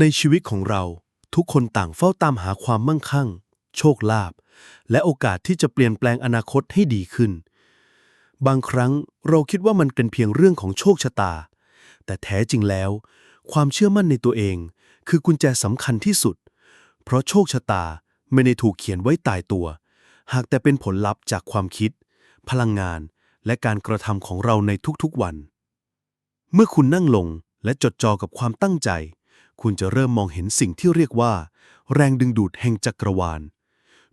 ในชีวิตของเราทุกคนต่างเฝ้าตามหาความมั่งคั่ง โชคลาภและโอกาสที่จะเปลี่ยนแปลงอนาคตให้ดีขึ้น บางครั้งเราคิดว่ามันเป็นเพียงเรื่องของโชคชะตา แต่แท้จริงแล้ว ความเชื่อมั่นในตัวเอง คือกุญแจสำคัญที่สุด เพราะโชคชะตาไม่ได้ถูกเขียนไว้ตายตัว หากแต่เป็นผลลัพธ์จากความคิด พลังงาน และการกระทำของเราในทุกๆวัน เมื่อคุณนั่งลงและจดจ่อกับความตั้งใจ คุณจะเริ่มมองเห็นสิ่งที่เรียกว่า แรงดึงดูดแห่งจักรวาล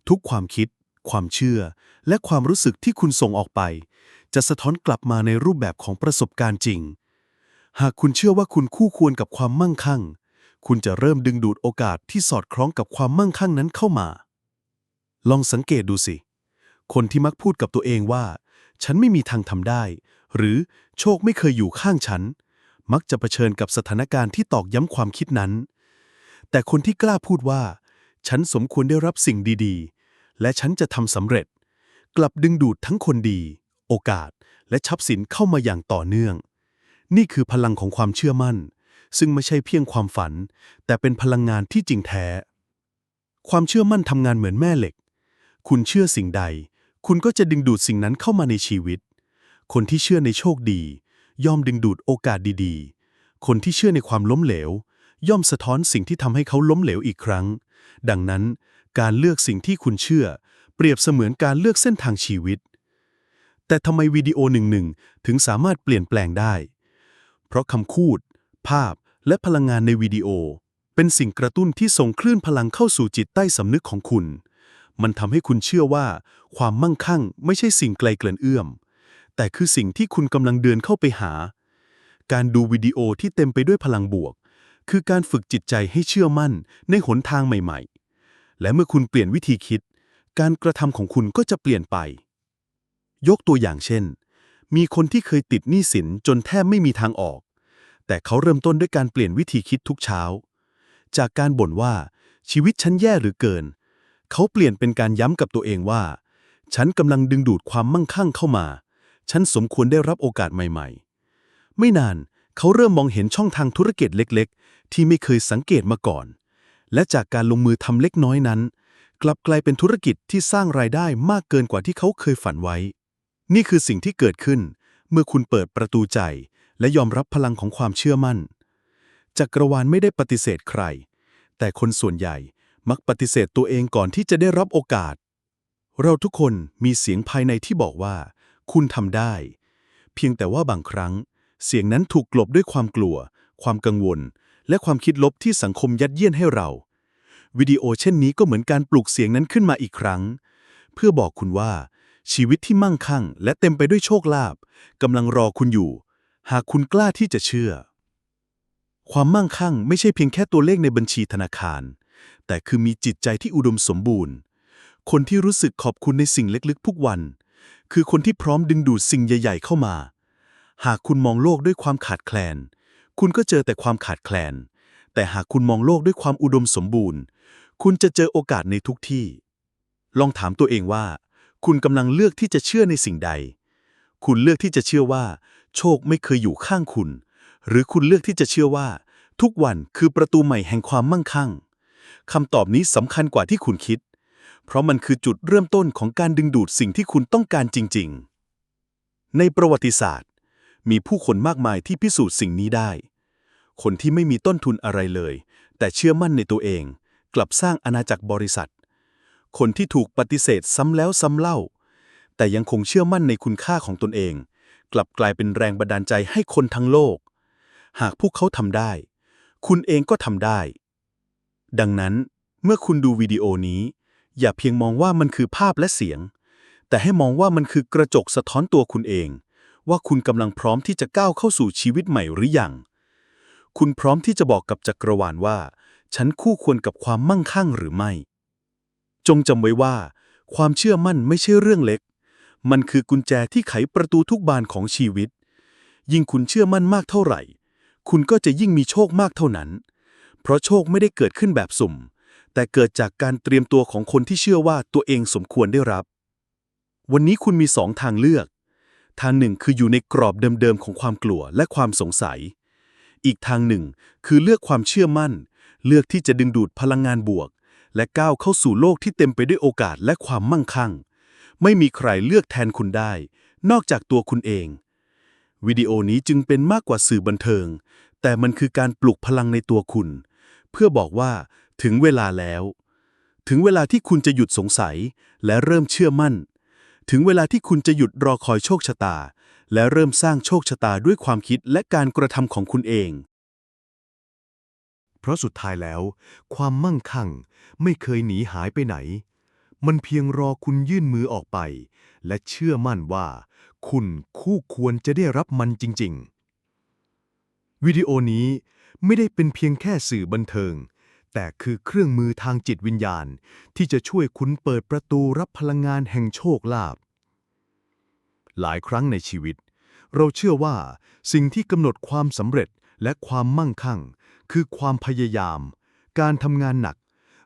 ทุกความคิด ความเชื่อ และความรู้สึกที่คุณส่งออกไป จะสะท้อนกลับมาในรูปแบบของประสบการณ์จริง หากคุณเชื่อว่าคุณคู่ควรกับความมั่งคั่ง คุณจะเริ่มดึงดูดโอกาสที่สอดคล้องกับความมั่งคั่งนั้นเข้ามา ลองสังเกตดูสิ คนที่มักพูดกับตัวเองว่า ฉันไม่มีทางทำได้ หรือโชคไม่เคยอยู่ข้างฉัน มักจะะเผชิญกับสถานการณ์ที่ตอกย้ำความคิดนั้น แต่คนที่กล้าพูดว่า ฉันสมควรได้รับสิ่งดีๆ และฉันจะทำสำเร็จ กลับดึงดูดทั้งคนดี โอกาส และทรัพย์สินเข้ามาอย่างต่อเนื่อง นี่คือพลังของความเชื่อมั่น ซึ่งไม่ใช่เพียงความฝัน แต่เป็นพลังงานที่จริงแท้ ความเชื่อมั่นทำงานเหมือนแม่เหล็ก คุณเชื่อสิ่งใด คุณก็จะดึงดูดสิ่งนั้นเข้ามาในชีวิต คนที่เชื่อในโชคดี ย่อมดึงดูดโอกาสดีๆ คนที่เชื่อในความล้มเหลว ย่อมสะท้อนสิ่งที่ทำให้เขาล้มเหลวอีกครั้ง ดังนั้น การเลือกสิ่งที่คุณเชื่อ เปรียบเสมือนการเลือกเส้นทางชีวิต แต่ทำไมวิดีโอหนึ่งๆถึงสามารถเปลี่ยนแปลงได้ เพราะคำพูด ภาพและพลังงานในวิดีโอ เป็นสิ่งกระตุ้นที่ส่งคลื่นพลังเข้าสู่จิตใต้สำนึกของคุณ มันทำให้คุณเชื่อว่า ความมั่งคั่งไม่ใช่สิ่งไกลเกินเอื้อม แต่คือสิ่งที่คุณกำลังเดินเข้าไปหา การดูวิดีโอที่เต็มไปด้วยพลังบวก คือการฝึกจิตใจให้เชื่อมั่นในหนทางใหม่ๆ และเมื่อคุณเปลี่ยนวิธีคิด การกระทำของคุณก็จะเปลี่ยนไป ยกตัวอย่างเช่น มีคนที่เคยติดหนี้สินจนแทบไม่มีทางออก แต่เขาเริ่มต้นด้วยการเปลี่ยนวิธีคิดทุกเช้า จากการบ่นว่าชีวิตฉันแย่หรือเกิน เขาเปลี่ยนเป็นการย้ำกับตัวเองว่า ฉันกำลังดึงดูดความมั่งคั่งเข้ามา ฉันสมควรได้รับโอกาสใหม่ ๆ ไม่นานเขาเริ่มมองเห็นช่องทางธุรกิจเล็กๆ ที่ไม่เคยสังเกตมาก่อน และจากการลงมือทำเล็กน้อยนั้น กลับกลายเป็นธุรกิจที่สร้างรายได้มากเกินกว่าที่เขาเคยฝันไว้ นี่คือสิ่งที่เกิดขึ้น เมื่อคุณเปิดประตูใจ และยอมรับพลังของความเชื่อมั่น จักรวาลไม่ได้ปฏิเสธใคร แต่คนส่วนใหญ่มักปฏิเสธตัวเองก่อนที่จะได้รับโอกาส เราทุกคนมีเสียงภายในที่บอกว่า คุณทำได้ เพียงแต่ว่าบางครั้ง เสียงนั้นถูกกลบด้วยความกลัว ความกังวล และความคิดลบที่สังคมยัดเยียดให้เรา วิดีโอเช่นนี้ก็เหมือนการปลุกเสียงนั้นขึ้นมาอีกครั้ง เพื่อบอกคุณว่า ชีวิตที่มั่งคั่ง และเต็มไปด้วยโชคลาภกำลังรอคุณอยู่ หากคุณกล้าที่จะเชื่อ ความมั่งคั่งไม่ใช่เพียงแค่ตัวเลขในบัญชีธนาคาร แต่คือมีจิตใจที่อุดมสมบูรณ์ คนที่รู้สึกขอบคุณในสิ่งเล็กๆทุกวัน คือคนที่พร้อมดึงดูดสิ่งใหญ่ ๆ เข้ามา หากคุณมองโลกด้วยความขาดแคลน คุณก็เจอแต่ความขาดแคลน แต่หากคุณมองโลกด้วยความอุดมสมบูรณ์ คุณจะเจอโอกาสในทุกที่ ลองถามตัวเองว่า คุณกำลังเลือกที่จะเชื่อในสิ่งใด คุณเลือกที่จะเชื่อว่า โชคไม่เคยอยู่ข้างคุณ หรือคุณเลือกที่จะเชื่อว่า ทุกวันคือประตูใหม่แห่งความมั่งคั่งคำตอบนี้สำคัญกว่าที่คุณคิด เพราะมันคือจุดเริ่มต้นของการดึงดูดสิ่งที่คุณต้องการจริง ๆ ในประวัติศาสตร์ มีผู้คนมากมายที่พิสูจน์สิ่งนี้ได้ คนที่ไม่มีต้นทุนอะไรเลย แต่เชื่อมั่นในตัวเอง กลับสร้างอาณาจักรบริษัท คนที่ถูกปฏิเสธซ้ำแล้วซ้ำเล่า แต่ยังคงเชื่อมั่นในคุณค่าของตนเอง กลับกลายเป็นแรงบันดาลใจให้คนทั้งโลก หากพวกเขาทำได้ คุณเองก็ทำได้ ดังนั้นเมื่อคุณดูวิดีโอนี้ อย่าเพียงมองว่ามันคือภาพและเสียง แต่ให้มองว่ามันคือกระจกสะท้อนตัวคุณเอง ว่าคุณกำลังพร้อมที่จะก้าวเข้าสู่ชีวิตใหม่หรือยัง คุณพร้อมที่จะบอกกับจักรวาลว่า ฉันคู่ควรกับความมั่งคั่งหรือไม่ จงจำไว้ว่า ความเชื่อมั่นไม่ใช่เรื่องเล็ก มันคือกุญแจที่ไขประตูทุกบานของชีวิต ยิ่งคุณเชื่อมั่นมากเท่าไหร่ คุณก็จะยิ่งมีโชคมากเท่านั้น เพราะโชคไม่ได้เกิดขึ้นแบบสุ่ม แต่เกิดจากการเตรียมตัวของคนที่เชื่อว่าตัวเองสมควรได้รับ วันนี้คุณมีสองทางเลือก ทางหนึ่งคืออยู่ในกรอบเดิมๆของความกลัวและความสงสัย อีกทางหนึ่งคือเลือกความเชื่อมั่น เลือกที่จะดึงดูดพลังงานบวก และก้าวเข้าสู่โลกที่เต็มไปด้วยโอกาสและความมั่งคั่ง ไม่มีใครเลือกแทนคุณได้ นอกจากตัวคุณเอง วิดีโอนี้จึงเป็นมากกว่าสื่อบันเทิง แต่มันคือการปลุกพลังในตัวคุณ เพื่อบอกว่า ถึงเวลาแล้ว ถึงเวลาที่คุณจะหยุดสงสัยและเริ่มเชื่อมั่น ถึงเวลาที่คุณจะหยุดรอคอยโชคชะตา และเริ่มสร้างโชคชะตาด้วยความคิดและการกระทำของคุณเอง เพราะสุดท้ายแล้ว ความมั่งคั่งไม่เคยหนีหายไปไหน มันเพียงรอคุณยื่นมือออกไป และเชื่อมั่นว่า คุณคู่ควรจะได้รับมันจริง ๆ วิดีโอนี้ไม่ได้เป็นเพียงแค่สื่อบันเทิง แต่คือเครื่องมือทางจิตวิญญาณ ที่จะช่วยคุณเปิดประตูรับพลังงานแห่งโชคลาภหลายครั้งในชีวิต เราเชื่อว่า สิ่งที่กำหนดความสำเร็จและความมั่งคั่ง คือความพยายาม การทำงานหนัก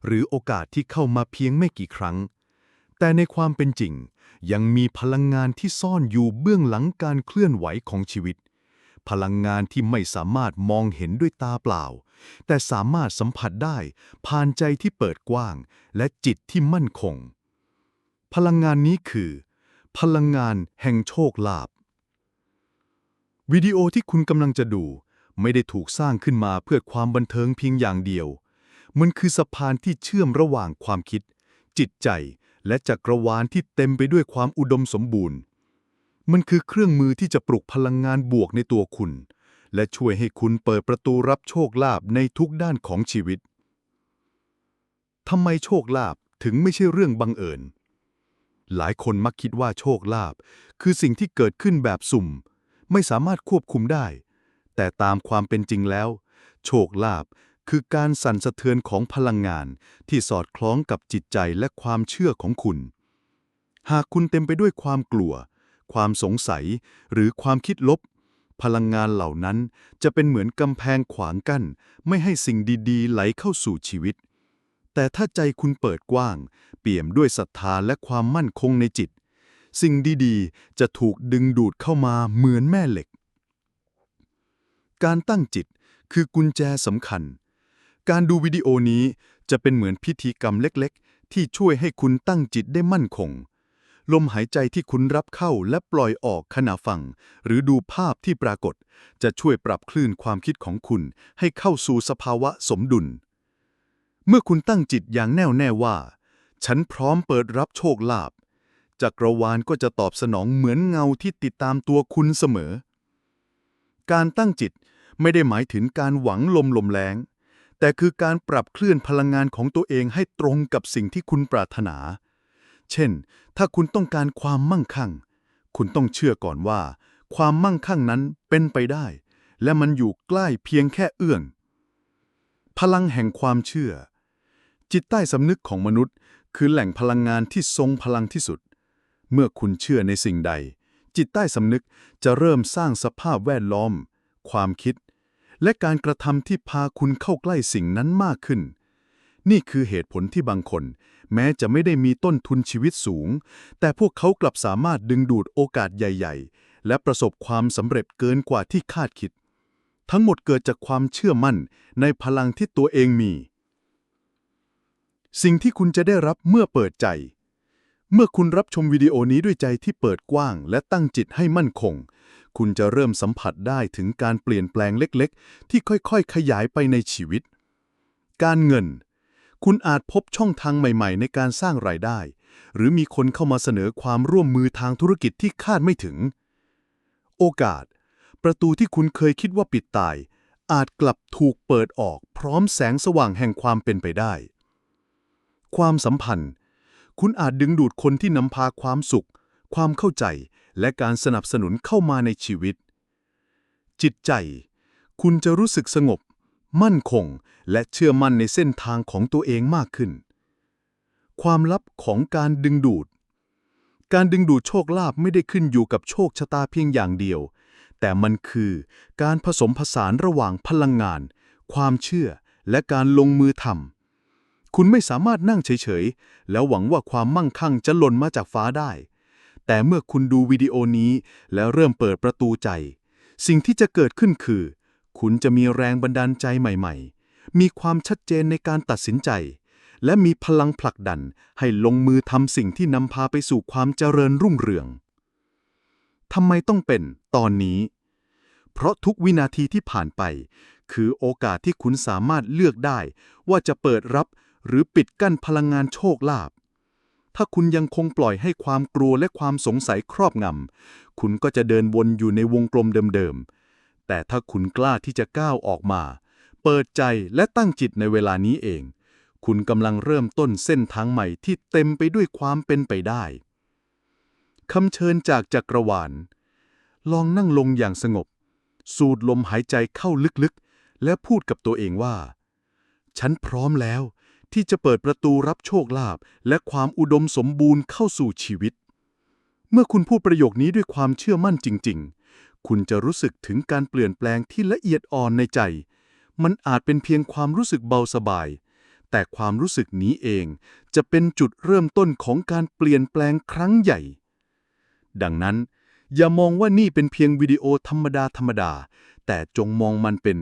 หรือโอกาสที่เข้ามาเพียงไม่กี่ครั้ง แต่ในความเป็นจริง ยังมีพลังงานที่ซ่อนอยู่เบื้องหลังการเคลื่อนไหวของชีวิต พลังงานที่ไม่สามารถมองเห็นด้วยตาเปล่า แต่สามารถสัมผัสได้ผ่านใจที่เปิดกว้าง และจิตที่มั่นคง พลังงานนี้คือ พลังงานแห่งโชคลาภวิดีโอที่คุณกำลังจะดู ไม่ได้ถูกสร้างขึ้นมาเพื่อความบันเทิงเพียงอย่างเดียว มันคือสะพานที่เชื่อมระหว่างความคิด จิตใจ และจักรวาลที่เต็มไปด้วยความอุดมสมบูรณ์ มันคือเครื่องมือที่จะปลุกพลังงานบวกในตัวคุณ และช่วยให้คุณเปิดประตูรับโชคลาภในทุกด้านของชีวิต ทำไมโชคลาภถึงไม่ใช่เรื่องบังเอิญ หลายคนมักคิดว่าโชคลาภคือสิ่งที่เกิดขึ้นแบบสุ่ม ไม่สามารถควบคุมได้ แต่ตามความเป็นจริงแล้ว โชคลาภคือการสั่นสะเทือนของพลังงานที่สอดคล้องกับจิตใจและความเชื่อของคุณ หากคุณเต็มไปด้วยความกลัว ความสงสัย หรือความคิดลบ พลังงานเหล่านั้นจะเป็นเหมือนกำแพงขวางกั้น ไม่ให้สิ่งดีๆ ไหลเข้าสู่ชีวิต แต่ถ้าใจคุณเปิดกว้าง เปี่ยมด้วยศรัทธาและความมั่นคงในจิต สิ่งดีๆ จะถูกดึงดูดเข้ามาเหมือนแม่เหล็ก การตั้งจิตคือกุญแจสำคัญ การดูวิดีโอนี้จะเป็นเหมือนพิธีกรรมเล็กๆ ที่ช่วยให้คุณตั้งจิตได้มั่นคง ลมหายใจที่คุณรับเข้าและปล่อยออกขณะฟัง หรือดูภาพที่ปรากฏ จะช่วยปรับคลื่นความคิดของคุณให้เข้าสู่สภาวะสมดุล เมื่อคุณตั้งจิตอย่างแน่วแน่ว่า ฉันพร้อมเปิดรับโชคลาภจักรวาลก็จะตอบสนองเหมือนเงาที่ติดตามตัวคุณเสมอ การตั้งจิตไม่ได้หมายถึงการหวังลมลมแรงแต่คือการปรับเคลื่อนพลังงานของตัวเองให้ตรงกับสิ่งที่คุณปรารถนา เช่น ถ้าคุณต้องการความมั่งคั่ง คุณต้องเชื่อก่อนว่า ความมั่งคั่งนั้นเป็นไปได้ และมันอยู่ใกล้เพียงแค่เอื้อง พลังแห่งความเชื่อ จิตใต้สำนึกของมนุษย์ คือแหล่งพลังงานที่ทรงพลังที่สุด เมื่อคุณเชื่อในสิ่งใด จิตใต้สำนึกจะเริ่มสร้างสภาพแวดล้อม ความคิด และการกระทำที่พาคุณเข้าใกล้สิ่งนั้นมากขึ้น นี่คือเหตุผลที่บางคน แม้จะไม่ได้มีต้นทุนชีวิตสูง แต่พวกเขากลับสามารถดึงดูดโอกาสใหญ่ ๆ และประสบความสำเร็จเกินกว่าที่คาดคิด ทั้งหมดเกิดจากความเชื่อมั่นในพลังที่ตัวเองมี สิ่งที่คุณจะได้รับเมื่อเปิดใจ เมื่อคุณรับชมวิดีโอนี้ด้วยใจที่เปิดกว้าง และตั้งจิตให้มั่นคง คุณจะเริ่มสัมผัสได้ถึงการเปลี่ยนแปลงเล็ก ๆ ที่ค่อยๆ ขยายไปในชีวิต การเงิน คุณอาจพบช่องทางใหม่ ๆ ในการสร้างรายได้ หรือมีคนเข้ามาเสนอความร่วมมือทางธุรกิจที่คาดไม่ถึง โอกาส ประตูที่คุณเคยคิดว่าปิดตาย อาจกลับถูกเปิดออกพร้อมแสงสว่างแห่งความเป็นไปได้ ความสัมพันธ์ คุณอาจดึงดูดคนที่นำพาความสุข ความเข้าใจ และการสนับสนุนเข้ามาในชีวิต จิตใจ คุณจะรู้สึกสงบ มั่นคง และเชื่อมั่นในเส้นทางของตัวเองมากขึ้น ความลับของการดึงดูด การดึงดูดโชคลาภไม่ได้ขึ้นอยู่กับโชคชะตาเพียงอย่างเดียว แต่มันคือการผสมผสานระหว่างพลังงาน ความเชื่อ และการลงมือทำคุณไม่สามารถนั่งเฉยๆ แล้วหวังว่าความมั่งคั่งจะหล่นมาจากฟ้าได้ แต่เมื่อคุณดูวิดีโอนี้แล้วเริ่มเปิดประตูใจ สิ่งที่จะเกิดขึ้นคือ คุณจะมีแรงบันดาลใจใหม่ ๆ มีความชัดเจนในการตัดสินใจ และมีพลังผลักดันให้ลงมือทำสิ่งที่นำพาไปสู่ความเจริญรุ่งเรืองทำไมต้องเป็นตอนนี้ เพราะทุกวินาทีที่ผ่านไป คือโอกาสที่คุณสามารถเลือกได้ ว่าจะเปิดรับหรือปิดกั้นพลังงานโชคลาภถ้าคุณยังคงปล่อยให้ความกลัวและความสงสัยครอบงำ คุณก็จะเดินวนอยู่ในวงกลมเดิมๆ แต่ถ้าคุณกล้าที่จะก้าวออกมา เปิดใจและตั้งจิตในเวลานี้เอง คุณกำลังเริ่มต้นเส้นทางใหม่ที่เต็มไปด้วยความเป็นไปได้คำเชิญจากจักรวาล ลองนั่งลงอย่างสงบ สูดลมหายใจเข้าลึกๆ และพูดกับตัวเองว่า ฉันพร้อมแล้วที่จะเปิดประตูรับโชคลาภและความอุดมสมบูรณ์เข้าสู่ชีวิต เมื่อคุณพูดประโยคนี้ด้วยความเชื่อมั่นจริง ๆ คุณจะรู้สึกถึงการเปลี่ยนแปลงที่ละเอียดอ่อนในใจ มันอาจเป็นเพียงความรู้สึกเบาสบาย แต่ความรู้สึกนี้เองจะเป็นจุดเริ่มต้นของการเปลี่ยนแปลงครั้งใหญ่ ดังนั้น อย่ามองว่านี่เป็นเพียงวิดีโอธรรมดาธรรมดา แต่จงมองมันเป็น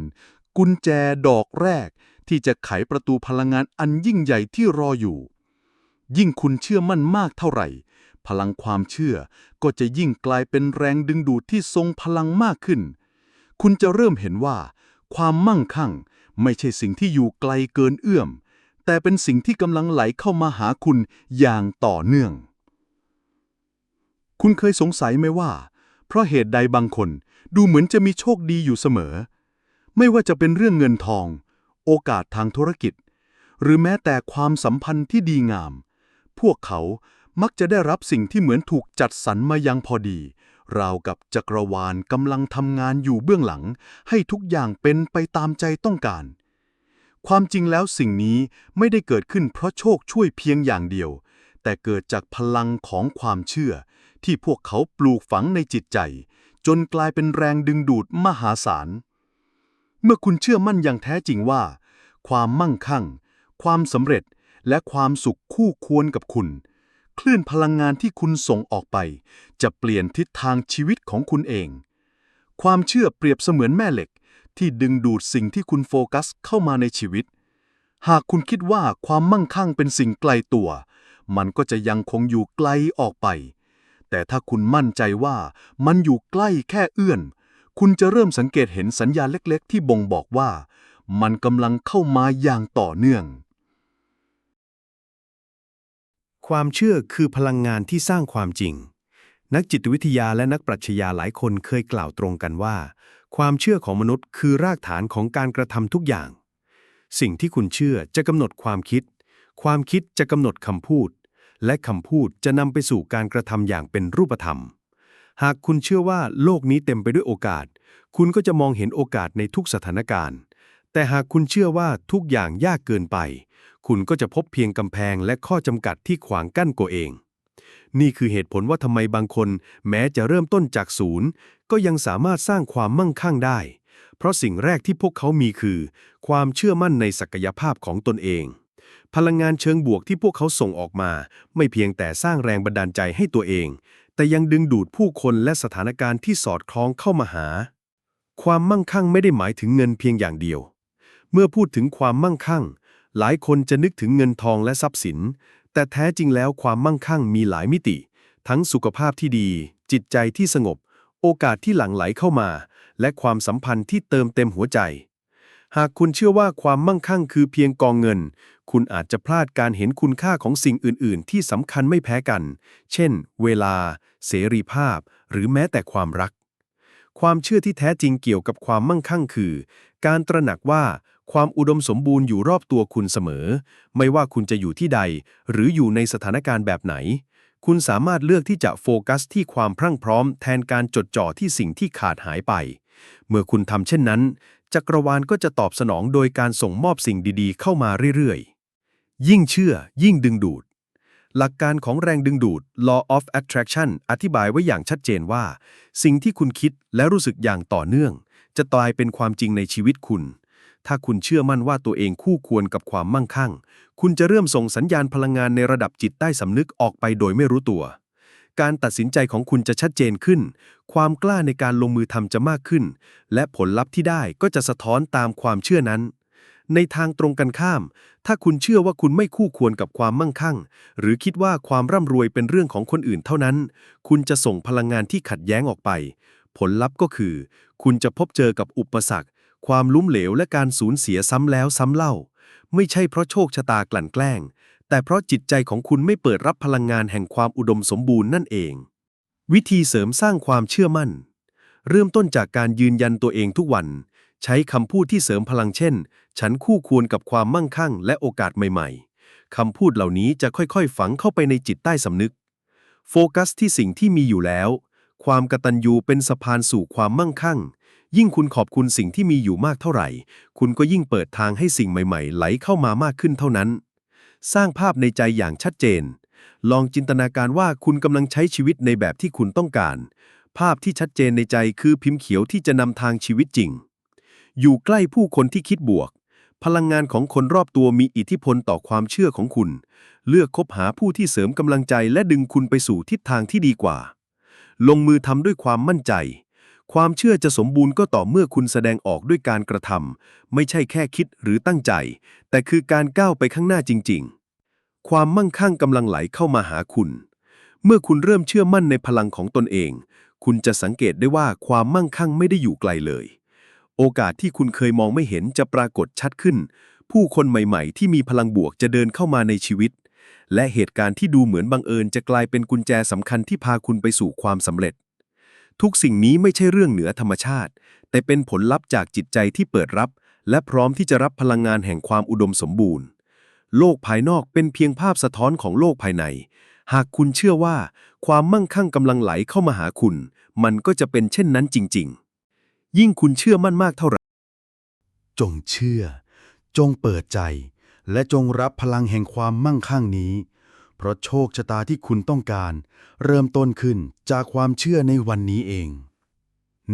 กุญแจดอกแรก ที่จะไขประตูพลังงานอันยิ่งใหญ่ที่รออยู่ ยิ่งคุณเชื่อมั่นมากเท่าไหร่ พลังความเชื่อก็จะยิ่งกลายเป็นแรงดึงดูดที่ทรงพลังมากขึ้น คุณจะเริ่มเห็นว่า ความมั่งคั่งไม่ใช่สิ่งที่อยู่ไกลเกินเอื้อม แต่เป็นสิ่งที่กำลังไหลเข้ามาหาคุณอย่างต่อเนื่อง คุณเคยสงสัยไหมว่า เพราะเหตุใดบางคนดูเหมือนจะมีโชคดีอยู่เสมอ ไม่ว่าจะเป็นเรื่องเงินทอง โอกาสทางธุรกิจ หรือแม้แต่ความสัมพันธ์ที่ดีงาม พวกเขา มักจะได้รับสิ่งที่เหมือนถูกจัดสรรมายังพอดี ราวกับจักรวาลกำลังทำงานอยู่เบื้องหลัง ให้ทุกอย่างเป็นไปตามใจต้องการ ความจริงแล้วสิ่งนี้ไม่ได้เกิดขึ้นเพราะโชคช่วยเพียงอย่างเดียว แต่เกิดจากพลังของความเชื่อ ที่พวกเขาปลูกฝังในจิตใจ จนกลายเป็นแรงดึงดูดมหาศาล เมื่อคุณเชื่อมั่นอย่างแท้จริงว่า ความมั่งคั่ง ความสำเร็จและความสุขคู่ควรกับคุณ คลื่นพลังงานที่คุณส่งออกไป จะเปลี่ยนทิศทางชีวิตของคุณเอง ความเชื่อเปรียบเสมือนแม่เหล็ก ที่ดึงดูดสิ่งที่คุณโฟกัสเข้ามาในชีวิต หากคุณคิดว่าความมั่งคั่งเป็นสิ่งไกลตัว มันก็จะยังคงอยู่ไกลออกไป แต่ถ้าคุณมั่นใจว่ามันอยู่ใกล้แค่เอื้อน คุณจะเริ่มสังเกตเห็นสัญญาณเล็ก ๆ ที่บ่งบอกว่า มันกำลังเข้ามาอย่างต่อเนื่อง ความเชื่อคือพลังงานที่สร้างความจริง นักจิตวิทยาและนักปรัชญาหลายคนเคยกล่าวตรงกันว่า ความเชื่อของมนุษย์คือรากฐานของการกระทำทุกอย่าง สิ่งที่คุณเชื่อจะกำหนดความคิด ความคิดจะกำหนดคำพูด และคำพูดจะนำไปสู่การกระทำอย่างเป็นรูปธรรม หากคุณเชื่อว่าโลกนี้เต็มไปด้วยโอกาส คุณก็จะมองเห็นโอกาสในทุกสถานการณ์ แต่หากคุณเชื่อว่าทุกอย่างยากเกินไป คุณก็จะพบเพียงกำแพงและข้อจำกัดที่ขวางกั้นตัวเอง นี่คือเหตุผลว่าทำไมบางคน แม้จะเริ่มต้นจากศูนย์ ก็ยังสามารถสร้างความมั่งคั่งได้ เพราะสิ่งแรกที่พวกเขามีคือ ความเชื่อมั่นในศักยภาพของตนเอง พลังงานเชิงบวกที่พวกเขาส่งออกมา ไม่เพียงแต่สร้างแรงบันดาลใจให้ตัวเอง แต่ยังดึงดูดผู้คนและสถานการณ์ที่สอดคล้องเข้ามาหา ความมั่งคั่งไม่ได้หมายถึงเงินเพียงอย่างเดียว เมื่อพูดถึงความมั่งคั่ง หลายคนจะนึกถึงเงินทองและทรัพย์สิน แต่แท้จริงแล้วความมั่งคั่งมีหลายมิติ ทั้งสุขภาพที่ดี จิตใจที่สงบ โอกาสที่หลั่งไหลเข้ามา และความสัมพันธ์ที่เติมเต็มหัวใจ หากคุณเชื่อว่าความมั่งคั่งคือเพียงกองเงิน คุณอาจจะพลาดการเห็นคุณค่าของสิ่งอื่น ๆ ที่สำคัญไม่แพ้กัน เช่น เวลา เสรีภาพ หรือแม้แต่ความรักความเชื่อที่แท้จริงเกี่ยวกับความมั่งคั่งคือ การตระหนักว่า ความอุดมสมบูรณ์อยู่รอบตัวคุณเสมอ ไม่ว่าคุณจะอยู่ที่ใด หรืออยู่ในสถานการณ์แบบไหน คุณสามารถเลือกที่จะโฟกัสที่ความพรั่งพร้อม แทนการจดจ่อที่สิ่งที่ขาดหายไป เมื่อคุณทำเช่นนั้น จักรวาลก็จะตอบสนองโดยการส่งมอบสิ่งดีๆ เข้ามาเรื่อยๆ ยิ่งเชื่อ ยิ่งดึงดูด หลักการของแรงดึงดูด law of attraction อธิบายไว้อย่างชัดเจนว่า สิ่งที่คุณคิดและรู้สึกอย่างต่อเนื่อง จะกลายเป็นความจริงในชีวิตคุณ ถ้าคุณเชื่อมั่นว่าตัวเองคู่ควรกับความมั่งคั่ง คุณจะเริ่มส่งสัญญาณพลังงานในระดับจิตใต้สำนึกออกไปโดยไม่รู้ตัว การตัดสินใจของคุณจะชัดเจนขึ้น ความกล้าในการลงมือทำจะมากขึ้น และผลลัพธ์ที่ได้ก็จะสะท้อนตามความเชื่อนั้น ในทางตรงกันข้าม ถ้าคุณเชื่อว่าคุณไม่คู่ควรกับความมั่งคั่ง หรือคิดว่าความร่ำรวยเป็นเรื่องของคนอื่นเท่านั้น คุณจะส่งพลังงานที่ขัดแย้งออกไป ผลลัพธ์ก็คือ คุณจะพบเจอกับอุปสรรค ความล้มเหลวและการสูญเสียซ้ำแล้วซ้ำเล่า ไม่ใช่เพราะโชคชะตากลั่นแกล้ง แต่เพราะจิตใจของคุณไม่เปิดรับพลังงานแห่งความอุดมสมบูรณ์นั่นเอง วิธีเสริมสร้างความเชื่อมั่น เริ่มต้นจากการยืนยันตัวเองทุกวัน ใช้คำพูดที่เสริมพลังเช่น ฉันคู่ควรกับความมั่งคั่ง และโอกาสใหม่ ๆคำพูดเหล่านี้จะค่อยๆ ฝังเข้าไปในจิตใต้สำนึก โฟกัสที่สิ่งที่มีอยู่แล้ว ความกตัญญูเป็นสะพานสู่ความมั่งคั่ง ยิ่งคุณขอบคุณสิ่งที่มีอยู่มากเท่าไหร่ คุณก็ยิ่งเปิดทางให้สิ่งใหม่ ๆ ไหลเข้ามามากขึ้นเท่านั้น สร้างภาพในใจอย่างชัดเจน ลองจินตนาการว่าคุณกำลังใช้ชีวิตในแบบที่คุณต้องการ ภาพที่ชัดเจนในใจคือพิมพ์เขียวที่จะนำทางชีวิตจริง อยู่ใกล้ผู้คนที่คิดบวก พลังงานของคนรอบตัวมีอิทธิพลต่อความเชื่อของคุณ เลือกคบหาผู้ที่เสริมกำลังใจและดึงคุณไปสู่ทิศทางที่ดีกว่า ลงมือทำด้วยความมั่นใจ ความเชื่อจะสมบูรณ์ก็ต่อเมื่อคุณแสดงออกด้วยการกระทำไม่ใช่แค่คิดหรือตั้งใจ แต่คือการก้าวไปข้างหน้าจริง ๆ ความมั่งคั่งกำลังไหลเข้ามาหาคุณ เมื่อคุณเริ่มเชื่อมั่นในพลังของตนเอง คุณจะสังเกตได้ว่าความมั่งคั่งไม่ได้อยู่ไกลเลย โอกาสที่คุณเคยมองไม่เห็นจะปรากฏชัดขึ้น ผู้คนใหม่ ๆ ที่มีพลังบวกจะเดินเข้ามาในชีวิต และเหตุการณ์ที่ดูเหมือนบังเอิญจะกลายเป็นกุญแจสำคัญที่พาคุณไปสู่ความสำเร็จ ทุกสิ่งนี้ไม่ใช่เรื่องเหนือธรรมชาติ แต่เป็นผลลัพธ์จากจิตใจที่เปิดรับ และพร้อมที่จะรับพลังงานแห่งความอุดมสมบูรณ์ โลกภายนอกเป็นเพียงภาพสะท้อนของโลกภายใน หากคุณเชื่อว่า ความมั่งคั่งกำลังไหลเข้ามาหาคุณ มันก็จะเป็นเช่นนั้นจริง ๆ ยิ่งคุณเชื่อมั่นมากเท่าไหร่ จงเชื่อ จงเปิดใจ และจงรับพลังแห่งความมั่งคั่งนี้ เพราะโชคชะตาที่คุณต้องการ เริ่มต้นขึ้นจากความเชื่อในวันนี้เอง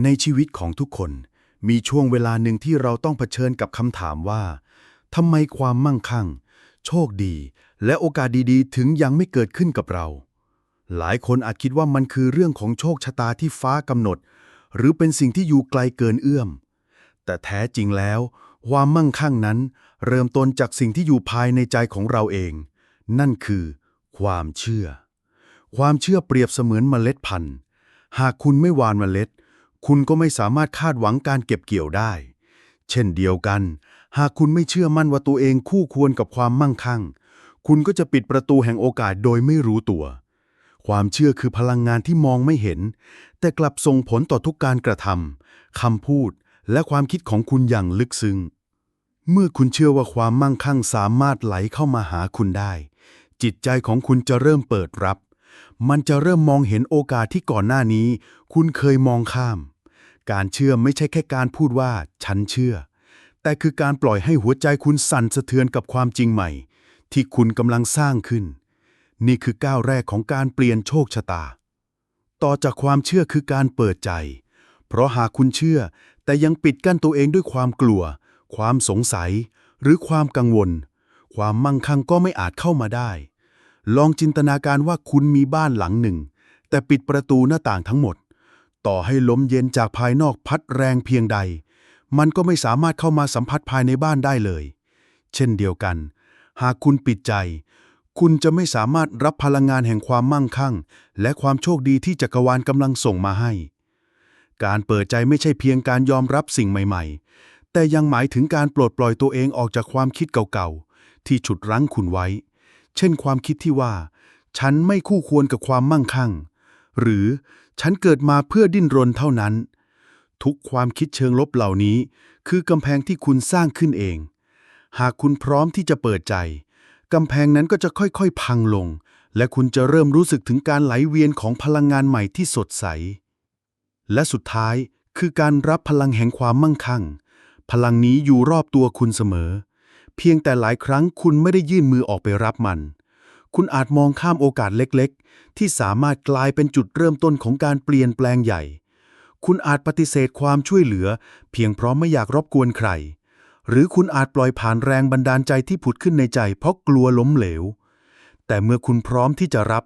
ในชีวิตของทุกคน มีช่วงเวลาหนึ่งที่เราต้องเผชิญกับคำถามว่าทำไมความมั่งคั่ง โชคดี และโอกาสดีๆ ถึงยังไม่เกิดขึ้นกับเรา หลายคนอาจคิดว่ามันคือเรื่องของโชคชะตาที่ฟ้ากำหนด หรือเป็นสิ่งที่อยู่ไกลเกินเอื้อม แต่แท้จริงแล้ว ความมั่งคั่งนั้น เริ่มต้นจากสิ่งที่อยู่ภายในใจของเราเอง นั่นคือ ความเชื่อ ความเชื่อเปรียบเสมือนเมล็ดพันธุ์ หากคุณไม่หวานเมล็ด คุณก็ไม่สามารถคาดหวังการเก็บเกี่ยวได้ เช่นเดียวกัน หากคุณไม่เชื่อมั่นว่าตัวเองคู่ควรกับความมั่งคั่ง คุณก็จะปิดประตูแห่งโอกาสโดยไม่รู้ตัว ความเชื่อคือพลังงานที่มองไม่เห็น แต่กลับส่งผลต่อทุกการกระทำคำพูด และความคิดของคุณอย่างลึกซึ้งเมื่อคุณเชื่อว่าความมั่งคั่งสามารถไหลเข้ามาหาคุณได้ จิตใจของคุณจะเริ่มเปิดรับ มันจะเริ่มมองเห็นโอกาสที่ก่อนหน้านี้ คุณเคยมองข้าม การเชื่อไม่ใช่แค่การพูดว่า ฉันเชื่อ แต่คือการปล่อยให้หัวใจคุณสั่นสะเทือนกับความจริงใหม่ ที่คุณกำลังสร้างขึ้น นี่คือก้าวแรกของการเปลี่ยนโชคชะตา ต่อจากความเชื่อคือการเปิดใจ เพราะหากคุณเชื่อ แต่ยังปิดกั้นตัวเองด้วยความกลัว ความสงสัย หรือความกังวล ความมั่งคั่งก็ไม่อาจเข้ามาได้ ลองจินตนาการว่าคุณมีบ้านหลังหนึ่ง แต่ปิดประตูหน้าต่างทั้งหมด ต่อให้ลมเย็นจากภายนอกพัดแรงเพียงใด มันก็ไม่สามารถเข้ามาสัมผัสภายในบ้านได้เลย เช่นเดียวกัน หากคุณปิดใจ คุณจะไม่สามารถรับพลังงานแห่งความมั่งคั่ง และความโชคดีที่จักรวาลกำลังส่งมาให้ การเปิดใจไม่ใช่เพียงการยอมรับสิ่งใหม่ ๆ แต่ยังหมายถึงการปลดปล่อยตัวเองออกจากความคิดเก่าๆ ที่ฉุดรั้งคุณไว้ เช่นความคิดที่ว่า ฉันไม่คู่ควรกับความมั่งคั่ง หรือฉันเกิดมาเพื่อดิ้นรนเท่านั้น ทุกความคิดเชิงลบเหล่านี้ คือกำแพงที่คุณสร้างขึ้นเอง หากคุณพร้อมที่จะเปิดใจกำแพงนั้นก็จะค่อยๆ พังลง และคุณจะเริ่มรู้สึกถึงการไหลเวียนของพลังงานใหม่ที่สดใส และสุดท้ายคือการรับพลังแห่งความมั่งคั่ง พลังนี้อยู่รอบตัวคุณเสมอ เพียงแต่หลายครั้งคุณไม่ได้ยื่นมือออกไปรับมัน คุณอาจมองข้ามโอกาสเล็กๆ ที่สามารถกลายเป็นจุดเริ่มต้นของการเปลี่ยนแปลงใหญ่ คุณอาจปฏิเสธความช่วยเหลือ เพียงเพราะไม่อยากรบกวนใคร หรือคุณอาจปล่อยผ่านแรงบันดาลใจที่ผุดขึ้นในใจ เพราะกลัวล้มเหลว แต่เมื่อคุณพร้อมที่จะรับ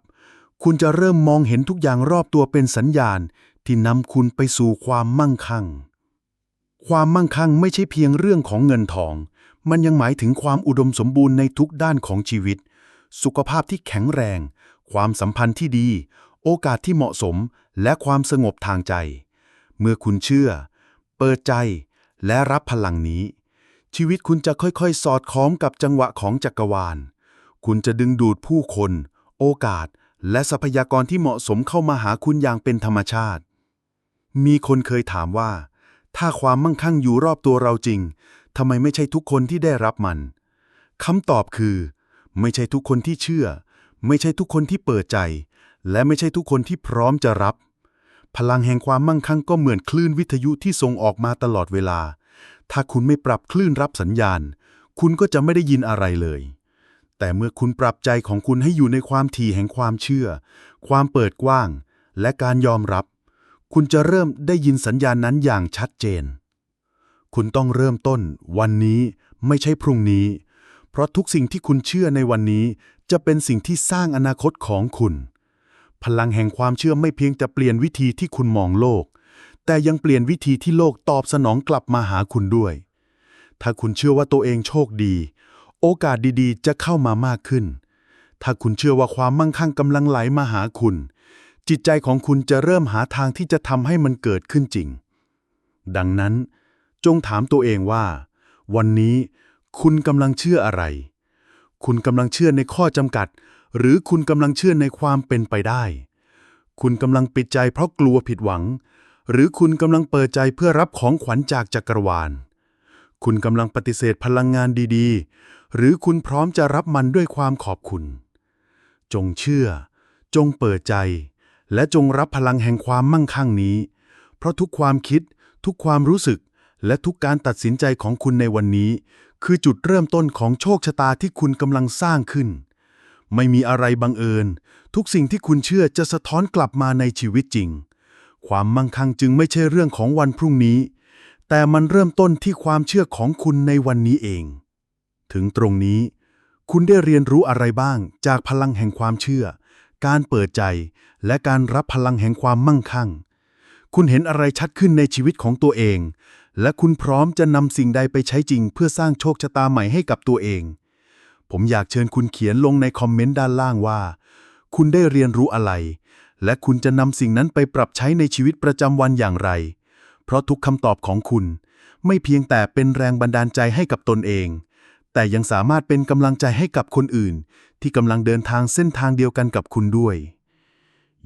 คุณจะเริ่มมองเห็นทุกอย่างรอบตัวเป็นสัญญาณ ที่นำคุณไปสู่ความมั่งคั่ง ความมั่งคั่งไม่ใช่เพียงเรื่องของเงินทอง มันยังหมายถึงความอุดมสมบูรณ์ในทุกด้านของชีวิต สุขภาพที่แข็งแรง ความสัมพันธ์ที่ดี โอกาสที่เหมาะสม และความสงบทางใจ เมื่อคุณเชื่อ เปิดใจและรับพลังนี้ ชีวิตคุณจะค่อยๆ สอดคล้องกับจังหวะของจักรวาล คุณจะดึงดูดผู้คน โอกาส และทรัพยากรที่เหมาะสมเข้ามาหาคุณอย่างเป็นธรรมชาติ มีคนเคยถามว่า ถ้าความมั่งคั่งอยู่รอบตัวเราจริง ทำไมไม่ใช่ทุกคนที่ได้รับมันคำตอบคือ ไม่ใช่ทุกคนที่เชื่อ ไม่ใช่ทุกคนที่เปิดใจ และไม่ใช่ทุกคนที่พร้อมจะรับ พลังแห่งความมั่งคั่งก็เหมือนคลื่นวิทยุที่ส่งออกมาตลอดเวลา ถ้าคุณไม่ปรับคลื่นรับสัญญาณ คุณก็จะไม่ได้ยินอะไรเลย แต่เมื่อคุณปรับใจของคุณให้อยู่ในความถี่แห่งความเชื่อ ความเปิดกว้าง และการยอมรับ คุณจะเริ่มได้ยินสัญญาณนั้นอย่างชัดเจน คุณต้องเริ่มต้น วันนี้ไม่ใช่พรุ่งนี้ เพราะทุกสิ่งที่คุณเชื่อในวันนี้ จะเป็นสิ่งที่สร้างอนาคตของคุณ พลังแห่งความเชื่อไม่เพียงแต่เปลี่ยนวิธีที่คุณมองโลก แต่ยังเปลี่ยนวิธีที่โลกตอบสนองกลับมาหาคุณด้วย ถ้าคุณเชื่อว่าตัวเองโชคดี โอกาสดีๆ จะเข้ามามากขึ้น ถ้าคุณเชื่อว่าความมั่งคั่งกำลังไหลมาหาคุณ จิตใจของคุณจะเริ่มหาทางที่จะทำให้มันเกิดขึ้นจริง ดังนั้น จงถามตัวเองว่า วันนี้คุณกำลังเชื่ออะไร คุณกำลังเชื่อในข้อจำกัด หรือคุณกำลังเชื่อในความเป็นไปได้ คุณกำลังปิดใจเพราะกลัวผิดหวัง หรือคุณกำลังเปิดใจเพื่อรับของขวัญจากจักรวาล คุณกำลังปฏิเสธพลังงานดีๆ หรือคุณพร้อมจะรับมันด้วยความขอบคุณ จงเชื่อ จงเปิดใจ และจงรับพลังแห่งความมั่งคั่งนี้ เพราะทุกความคิด ทุกความรู้สึก และทุกการตัดสินใจของคุณในวันนี้ คือจุดเริ่มต้นของโชคชะตาที่คุณกำลังสร้างขึ้น ไม่มีอะไรบังเอิญ ทุกสิ่งที่คุณเชื่อจะสะท้อนกลับมาในชีวิตจริง ความมั่งคั่งจึงไม่ใช่เรื่องของวันพรุ่งนี้ แต่มันเริ่มต้นที่ความเชื่อของคุณในวันนี้เอง ถึงตรงนี้ คุณได้เรียนรู้อะไรบ้าง จากพลังแห่งความเชื่อ การเปิดใจ และการรับพลังแห่งความมั่งคั่ง คุณเห็นอะไรชัดขึ้นในชีวิตของตัวเอง และคุณพร้อมจะนำสิ่งใดไปใช้จริง เพื่อสร้างโชคชะตาใหม่ให้กับตัวเอง ผมอยากเชิญคุณเขียนลงในคอมเมนต์ด้านล่างว่า คุณได้เรียนรู้อะไร และคุณจะนำสิ่งนั้นไปปรับใช้ในชีวิตประจำวันอย่างไร เพราะทุกคำตอบของคุณ ไม่เพียงแต่เป็นแรงบันดาลใจให้กับตนเอง แต่ยังสามารถเป็นกำลังใจให้กับคนอื่น ที่กำลังเดินทางเส้นทางเดียวกันกับคุณด้วย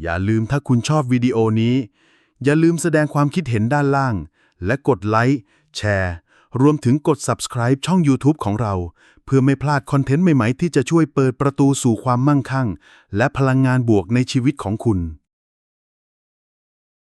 อย่าลืมถ้าคุณชอบวิดีโอนี้ อย่าลืมแสดงความคิดเห็นด้านล่าง และกดไลค์แชร์ รวมถึงกด subscribe ช่อง YouTube ของเรา เพื่อไม่พลาดคอนเทนต์ใหม่ ๆ ที่จะช่วยเปิดประตูสู่ความมั่งคั่ง และพลังงานบวกในชีวิตของคุณ